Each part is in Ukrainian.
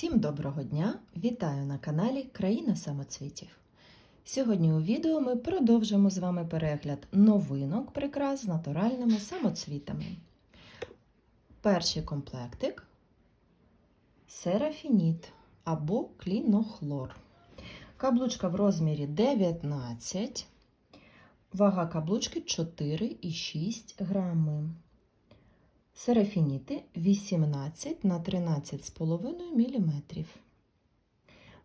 Всім доброго дня! Вітаю на каналі Країна самоцвітів. Сьогодні у відео ми продовжимо з вами перегляд новинок прикрас з натуральними самоцвітами. Перший комплектик серафініт або клінохлор. Каблучка в розмірі 19, вага каблучки 4,6 грами. Серафініти 18 на 13,5 мм.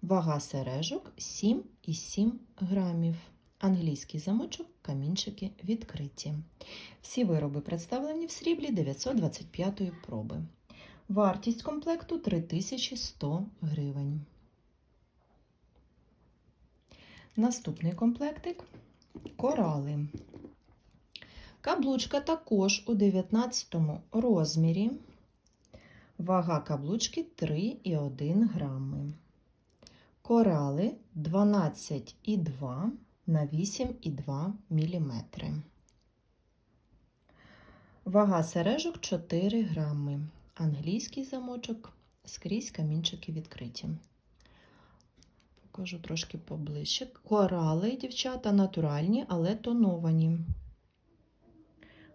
Вага сережок 7,7 грамів. Англійський замочок, камінчики відкриті. Всі вироби представлені в сріблі 925 проби. Вартість комплекту 3100 гривень. Наступний комплектик корали. Каблучка також у 19 розмірі. Вага каблучки 3,1 грами. Корали 12,2 на 8,2 мм. Вага сережок 4 грами. Англійський замочок скрізь камінчики відкриті. Покажу трошки поближче. Корали, дівчата, натуральні, але тоновані.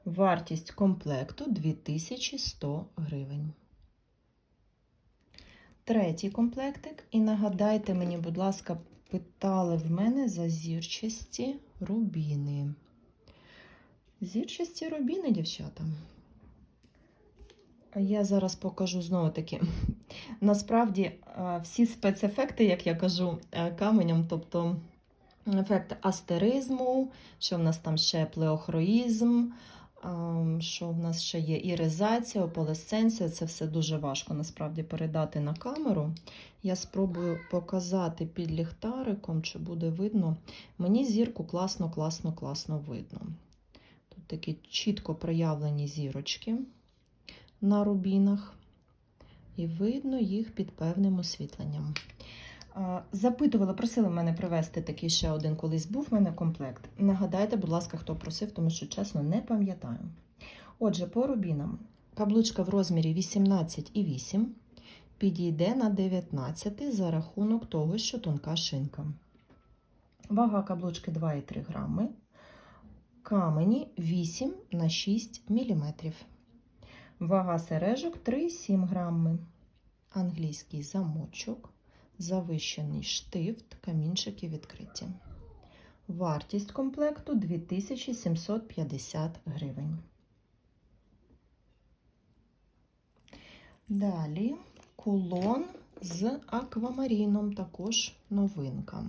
Вартість комплекту 2100 гривень. Третій комплектик. І нагадайте мені, будь ласка, питали в мене за зірчасті рубіни. Зірчасті рубіни, дівчата. Я зараз покажу знову таки. Насправді, всі спецефекти, як я кажу, каменем, тобто ефект астеризму, що в нас там ще плеохроїзм, що в нас ще є іризація, ополесценція. Це все дуже важко насправді передати на камеру. Я спробую показати під ліхтариком, чи буде видно. Мені зірку класно, класно, класно видно. Тут такі чітко проявлені зірочки на рубінах, і видно їх під певним освітленням. Запитували, просили мене привезти такий ще один колись був в мене комплект. Нагадайте, будь ласка, хто просив, тому що, чесно, не пам'ятаю. Отже, по рубінам. Каблучка в розмірі 18,8 підійде на 19 за рахунок того, що тонка шинка. Вага каблучки 2,3 грами. Камені 8 на 6 мм. Вага сережок 3,7 грами. Англійський замочок завищений штифт, камінчики відкриті. Вартість комплекту 2750 гривень. Далі кулон з аквамаріном, також новинка.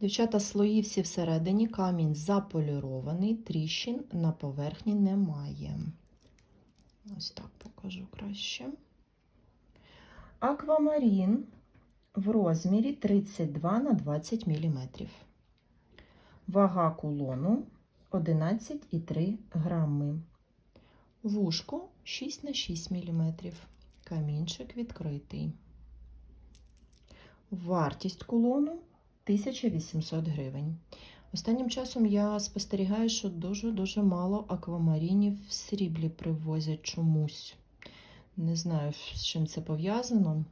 Дівчата, слої всі всередині, камінь заполірований, тріщин на поверхні немає. Ось так покажу краще. Аквамарін в розмірі 32 на 20 мм. Вага кулону 11,3 грами. Вушко 6 на 6 мм. Камінчик відкритий. Вартість кулону 1800 гривень. Останнім часом я спостерігаю, що дуже-дуже мало аквамарінів в сріблі привозять чомусь. Не знаю, з чим це пов'язано.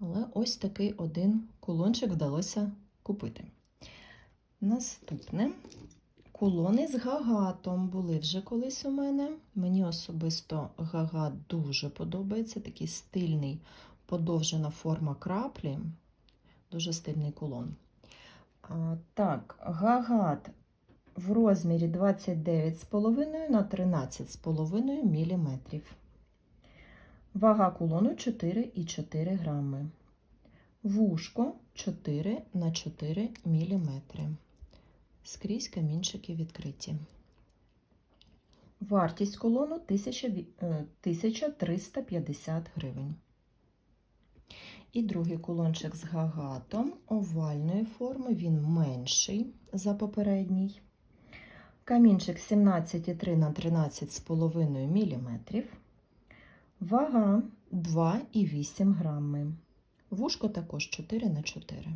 Але ось такий один кулончик вдалося купити. Наступне кулони з гагатом були вже колись у мене. Мені особисто гагат дуже подобається. Такий стильний, подовжена форма краплі. Дуже стильний кулон. А, Так, гагат в розмірі 29,5 на 13,5 мм. Вага кулону 4,4 грами. Вушко 4 на 4 мм. Скрізь камінчики відкриті. Вартість колону 1350 гривень. І другий кулончик з гагатом овальної форми, він менший за попередній. Камінчик 17,3 на 13,5 мм. Вага 2,8 грами. Вушко також 4 на 4.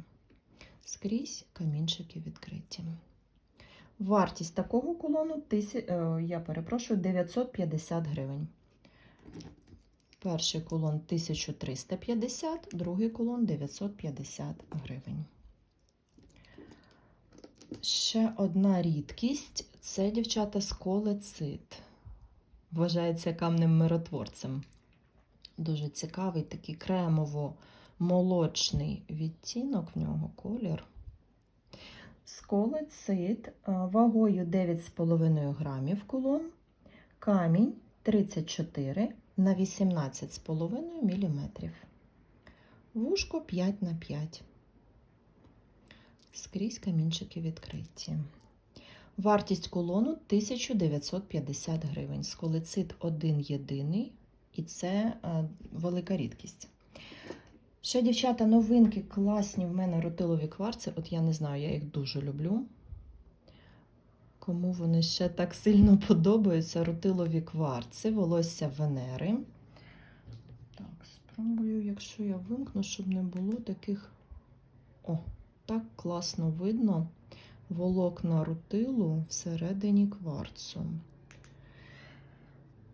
Скрізь камінчики відкриті. Вартість такого кулону, я перепрошую, 950 гривень. Перший кулон 1350, другий кулон 950 гривень. Ще одна рідкість це дівчата сколецит. Вважається камнем миротворцем. Дуже цікавий такий кремово-молочний відтінок в нього колір. Сколецит е, вагою 9,5 грамів кулон, камінь 34 на 18,5 мм. Вушко 5 на 5. Скрізь камінчики відкриті. Вартість кулону 1950 гривень. Сколецит один єдиний, і це е, велика рідкість. Ще, дівчата, новинки класні в мене рутилові кварци. От я не знаю, я їх дуже люблю. Кому вони ще так сильно подобаються, рутилові кварци, волосся Венери. Так, спробую, якщо я вимкну, щоб не було таких. О, так класно видно волокна рутилу всередині кварцу.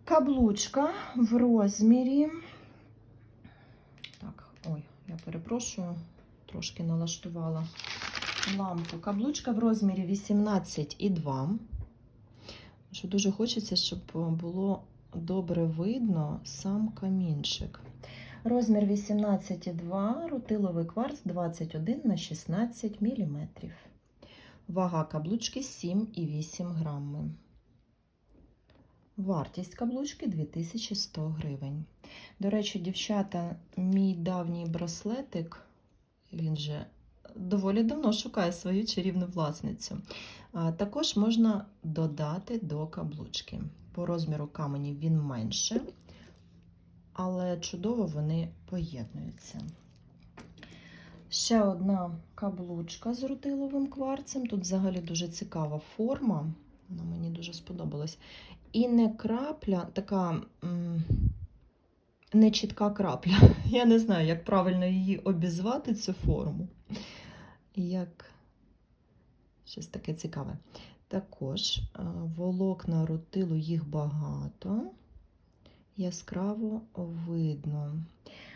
Каблучка в розмірі. Так, ой, я перепрошую, трошки налаштувала лампу. Каблучка в розмірі 18,2. Що дуже хочеться, щоб було добре видно сам камінчик. Розмір 18,2, рутиловий кварц 21 на 16 мм. Вага каблучки 7,8 грами. Вартість каблучки 2100 гривень. До речі, дівчата, мій давній браслетик, він же доволі давно шукає свою чарівну власницю. Також можна додати до каблучки. По розміру каменів він менше, але чудово вони поєднуються. Ще одна каблучка з рутиловим кварцем. Тут взагалі дуже цікава форма. Вона мені дуже сподобалась. І не крапля, така не чітка крапля. Я не знаю, як правильно її обізвати, цю форму. Як щось таке цікаве. Також е, волокна рутилу їх багато, яскраво видно.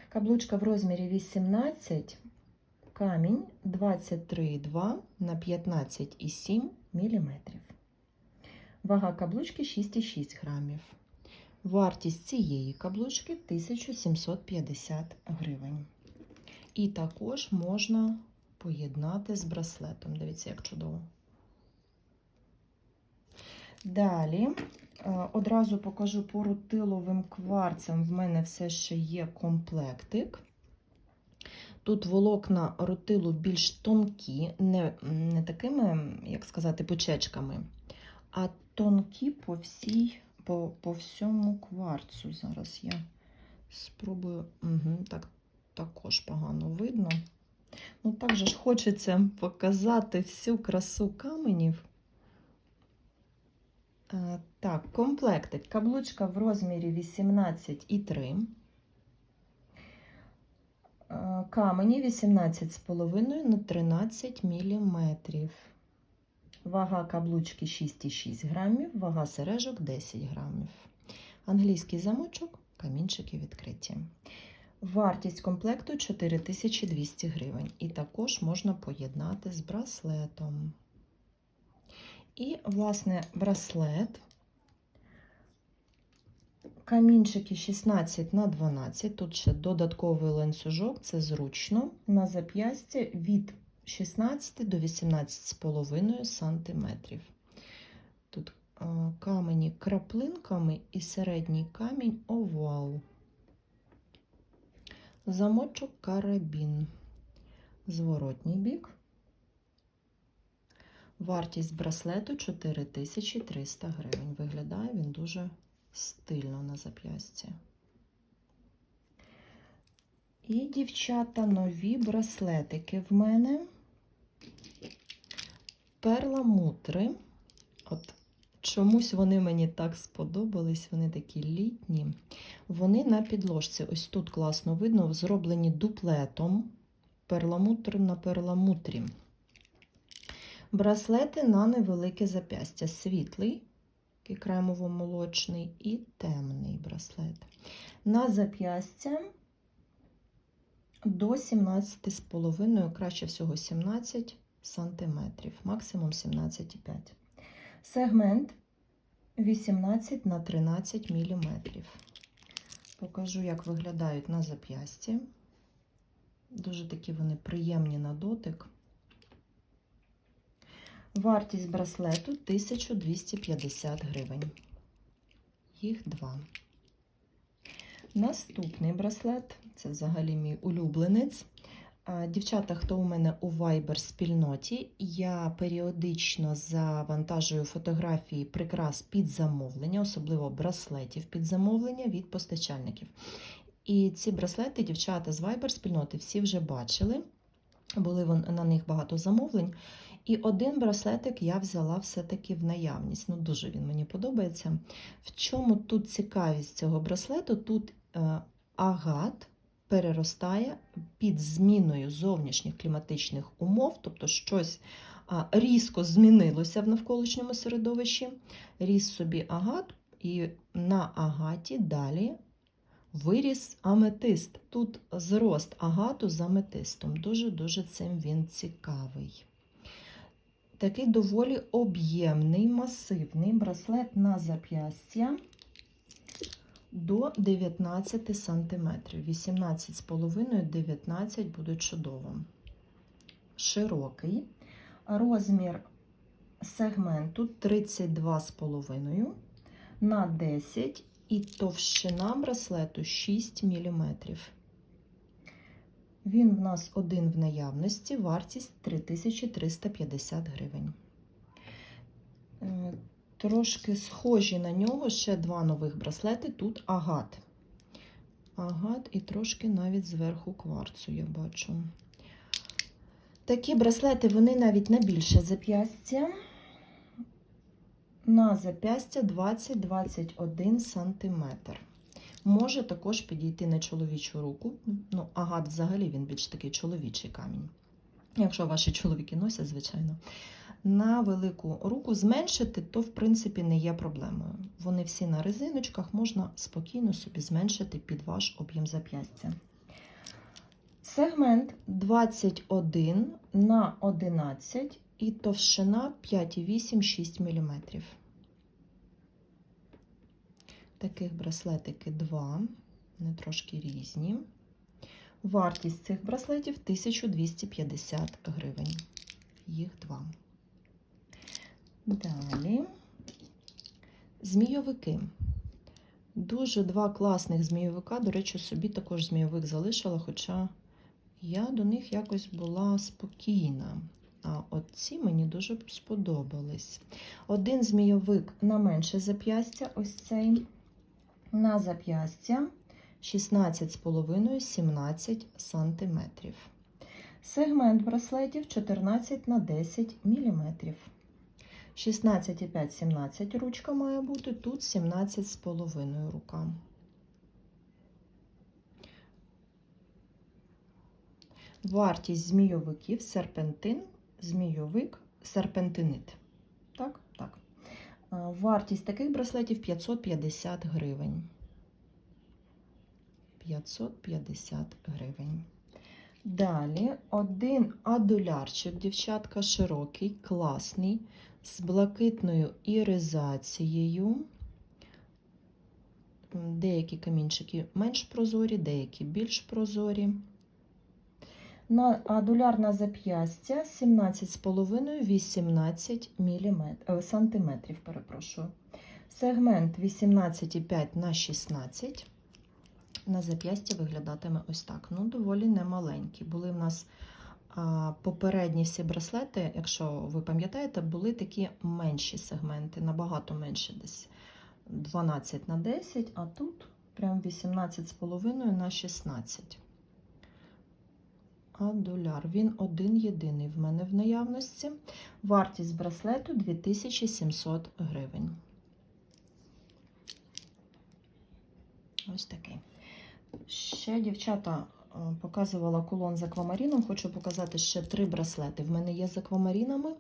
Каблучка в розмірі 18, камінь 23,2 на 15,7 мм. Вага каблучки 6,6 грамів. Вартість цієї каблучки 1750 гривень. І також можна поєднати з браслетом. Дивіться, як чудово. Далі е, одразу покажу по рутиловим кварцям. В мене все ще є комплектик. Тут волокна рутилу більш тонкі, не, не такими, як сказати, почечками, а тонкі по всій, по, по всьому кварцу. Зараз я спробую. Угу, так, також погано видно. Ну, так же ж хочеться показати всю красу каменів. Е, Так, комплектик. Каблучка в розмірі 18,3. Е, Камені 18,5 на 13 мм. Вага каблучки 6,6 грамів, вага сережок 10 грамів. Англійський замочок, камінчики відкриті. Вартість комплекту 4200 гривень. І також можна поєднати з браслетом. І, власне, браслет. Камінчики 16 на 12. Тут ще додатковий ланцюжок, це зручно. На зап'ястя від 16 до 18,5 см. Тут е, камені краплинками і середній камінь овал. Замочок карабін. Зворотній бік. Вартість браслету 4300 гривень. Виглядає він дуже стильно на зап'ясті. І, дівчата, нові браслетики в мене. Перламутри. От чомусь вони мені так сподобались, вони такі літні. Вони на підложці. Ось тут класно видно, зроблені дуплетом. Перламутр на перламутрі. Браслети на невелике зап'ястя. Світлий, кремово-молочний і темний браслет. На зап'ястя до 17,5, краще всього 17 сантиметрів, максимум 17,5. Сегмент 18 на 13 міліметрів. Покажу, як виглядають на зап'ясті. Дуже такі вони приємні на дотик. Вартість браслету 1250 гривень. Їх два. Наступний браслет це взагалі мій улюбленець. Дівчата, хто у мене у Viber спільноті, я періодично завантажую фотографії прикрас під замовлення, особливо браслетів під замовлення від постачальників. І ці браслети, дівчата з Viber спільноти, всі вже бачили. Були на них багато замовлень. І один браслетик я взяла все-таки в наявність. Ну, дуже він мені подобається. В чому тут цікавість цього браслету? Тут е, агат переростає під зміною зовнішніх кліматичних умов, тобто щось різко змінилося в навколишньому середовищі. Ріс собі агат, і на агаті далі виріс аметист. Тут зрост агату з аметистом. Дуже-дуже цим він цікавий. Такий доволі об'ємний, масивний браслет на зап'ястя до 19 см. 18,5, 19 буде чудово. Широкий. Розмір сегменту 32,5 на 10 і товщина браслету 6 мм. Він в нас один в наявності, вартість 3350 гривень. Трошки схожі на нього ще два нових браслети. Тут агат. Агат і трошки навіть зверху кварцу, я бачу. Такі браслети, вони навіть на більше зап'ястя. На зап'ястя 20-21 см. Може також підійти на чоловічу руку. Ну, агат взагалі він більш такий чоловічий камінь. Якщо ваші чоловіки носять, звичайно. На велику руку зменшити, то в принципі не є проблемою. Вони всі на резиночках, можна спокійно собі зменшити під ваш об'єм зап'ястя. Сегмент 21 на 11 і товщина 5,8-6 мм. Таких браслетики два, вони трошки різні. Вартість цих браслетів 1250 гривень. Їх два. Далі змійовики. Дуже два класних змійовика. До речі, собі також змійовик залишила, хоча я до них якось була спокійна. А от ці мені дуже сподобались. Один змійовик на менше зап'ястя, ось цей. На зап'ястя 16,5-17 см. Сегмент браслетів 14 на 10 мм. 16,5-17 ручка має бути, тут 17,5 рука. Вартість змійовиків серпентин, змійовик, серпентинит. Так, так. Вартість таких браслетів 550 гривень. 550 гривень. Далі один адулярчик, дівчатка, широкий, класний, з блакитною іризацією. Деякі камінчики менш прозорі, деякі більш прозорі. На адуляр зап'ястя 17,5-18 мм, е, сантиметрів, перепрошую. Сегмент 18,5 на 16 на зап'ясті виглядатиме ось так. Ну, доволі немаленькі. Були в нас а, попередні всі браслети, якщо ви пам'ятаєте, були такі менші сегменти, набагато менші, десь 12 на 10, а тут прям 18,5 на 16. Адуляр. Він один єдиний в мене в наявності. Вартість браслету 2700 гривень. Ось такий. Ще дівчата е, показувала кулон з аквамаріном. Хочу показати ще три браслети. В мене є з аквамарінами.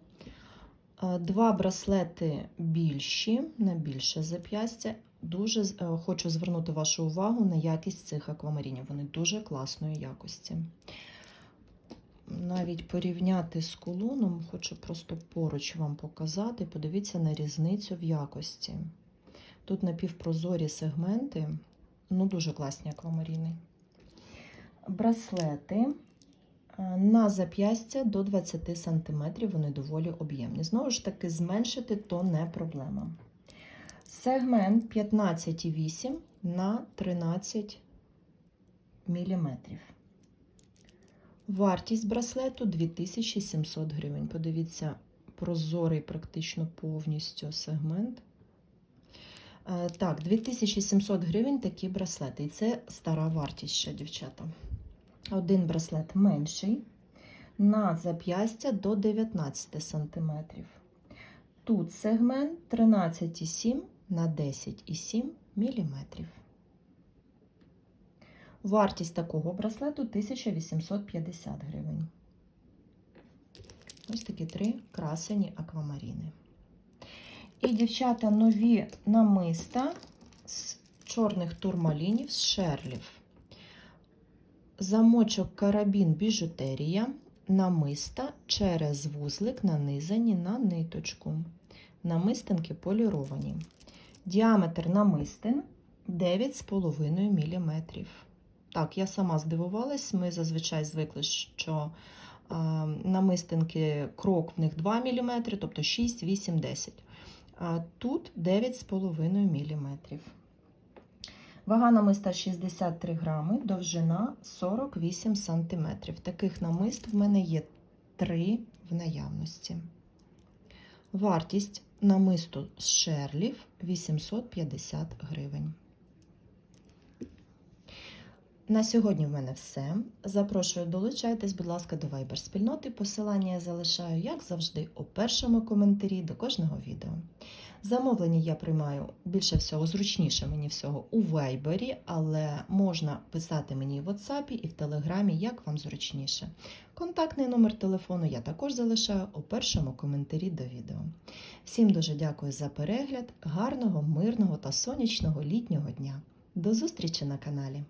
Е, Два браслети більші, на більше зап'ястя. Дуже е, хочу звернути вашу увагу на якість цих аквамарінів. Вони дуже класної якості. Навіть порівняти з кулоном, хочу просто поруч вам показати. Подивіться на різницю в якості. Тут напівпрозорі сегменти, ну дуже класні аквамаріни. Браслети е, на зап'ястя до 20 см, вони доволі об'ємні. Знову ж таки, зменшити то не проблема. Сегмент 15,8 на 13 мм. Вартість браслету 2700 гривень. Подивіться, прозорий практично повністю сегмент. Е, Так, 2700 гривень такі браслети. І це стара вартість ще, дівчата. Один браслет менший на зап'ястя до 19 см. Тут сегмент 13,7 на 10,7 мм. Вартість такого браслету 1850 гривень. Ось такі три красені аквамаріни. І, дівчата, нові намиста з чорних турмалінів з шерлів. Замочок карабін біжутерія, намиста через вузлик нанизані на ниточку. Намистинки поліровані. Діаметр намистин 9,5 мм. Так, я сама здивувалась, ми зазвичай звикли, що е, намистинки крок в них 2 мм, тобто 6, 8, 10 а тут 9,5 мм. Вага намиста 63 грами, довжина 48 см. Таких намист в мене є 3 в наявності. Вартість намисту з шерлів 850 гривень. На сьогодні в мене все. Запрошую долучайтесь, будь ласка, до Viber спільноти. Посилання я залишаю, як завжди, у першому коментарі до кожного відео. Замовлення я приймаю більше всього, зручніше мені всього у Viber, але можна писати мені в WhatsApp і в Телеграмі, як вам зручніше. Контактний номер телефону я також залишаю у першому коментарі до відео. Всім дуже дякую за перегляд, гарного, мирного та сонячного літнього дня. До зустрічі на каналі!